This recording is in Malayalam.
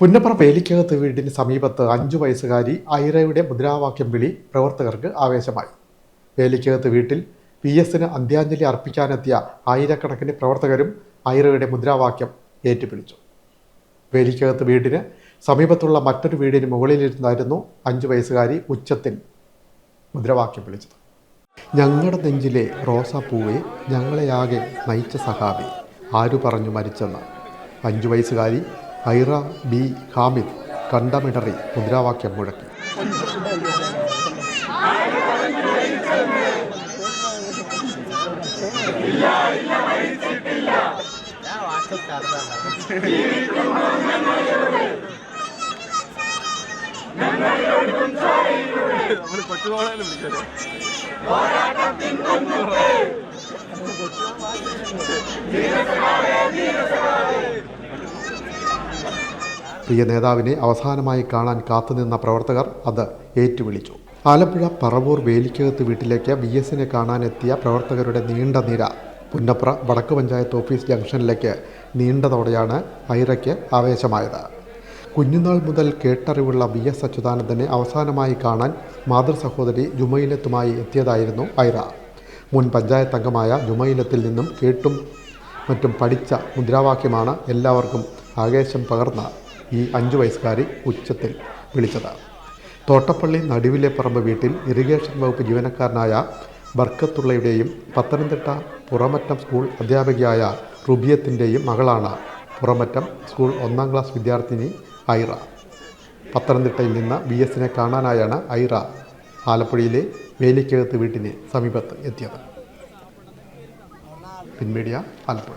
പുന്നപ്ര വേലിക്കകത്ത് വീടിന് സമീപത്ത് അഞ്ചു വയസ്സുകാരി ഐറയുടെ മുദ്രാവാക്യം വിളി പ്രവർത്തകർക്ക് ആവേശമായി. വേലിക്കകത്ത് വീട്ടിൽ പി എസിന് അന്ത്യാഞ്ജലി അർപ്പിക്കാനെത്തിയ ആയിരക്കണക്കിന് പ്രവർത്തകരും ഐറയുടെ മുദ്രാവാക്യം ഏറ്റുപിടിച്ചു. വേലിക്കകത്ത് വീടിന് സമീപത്തുള്ള മറ്റൊരു വീടിന് മുകളിലിരുന്നായിരുന്നു അഞ്ചു വയസ്സുകാരി ഉച്ചത്തിൽ മുദ്രാവാക്യം വിളിച്ചത്. ഞങ്ങളുടെ നെഞ്ചിലെ റോസാപ്പൂവെ ഞങ്ങളെയാകെ നയിച്ച സഹാബി ആരു പറഞ്ഞു മരിച്ചെന്ന്? അഞ്ചു വയസ്സുകാരി ഐറ ബി ഹാമിദ് കണ്ടമിടറി മുദ്രാവാക്യം മുഴക്കി. വിളിച്ചത് പ്രിയ നേതാവിനെ അവസാനമായി കാണാൻ കാത്തുനിന്ന പ്രവർത്തകർ അത് ഏറ്റുവിളിച്ചു. ആലപ്പുഴ പറവൂർ വേലിക്കകത്ത് വീട്ടിലേക്ക് വി എസിനെ കാണാനെത്തിയ പ്രവർത്തകരുടെ നീണ്ട നിര. പുന്നപ്ര വടക്ക് പഞ്ചായത്ത് ഓഫീസ് ജംഗ്ഷനിലേക്ക് നീണ്ടതോടെയാണ് ഐറയ്ക്ക് ആവേശമായത്. കുഞ്ഞുനാൾ മുതൽ കേട്ടറിവുള്ള വി എസ് അച്യുതാനന്ദനെ അവസാനമായി കാണാൻ മാതൃസഹോദരി ജുമൈലത്തുമായി എത്തിയതായിരുന്നു ഐറ മുൻ പഞ്ചായത്ത് അംഗമായ ജുമൈലത്തിൽ നിന്നും കേട്ടും മറ്റും പഠിച്ച മുദ്രാവാക്യമാണ് എല്ലാവർക്കും ആവേശം പകർന്ന ഈ അഞ്ചു വയസ്സുകാരി ഉച്ചത്തിൽ വിളിച്ചത്. തോട്ടപ്പള്ളി നടുവിലെ പറമ്പ് വീട്ടിൽ ഇറിഗേഷൻ വകുപ്പ് ജീവനക്കാരനായ ബർക്കത്തുള്ളയുടെയും പത്തനംതിട്ട പുറമറ്റം സ്കൂൾ അധ്യാപികയായ റുബിയത്തിന്റെയും മകളാണ് പുറമറ്റം സ്കൂൾ ഒന്നാം ക്ലാസ് വിദ്യാർത്ഥിനി ഐറ. പത്തനംതിട്ടയിൽ നിന്ന് ബി എസിനെ കാണാനായാണ് ഐറ ആലപ്പുഴയിലെ വേലിക്കകത്ത് വീട്ടിന് സമീപത്ത് എത്തിയത്. പിൻമീഡിയ ആലപ്പുഴ.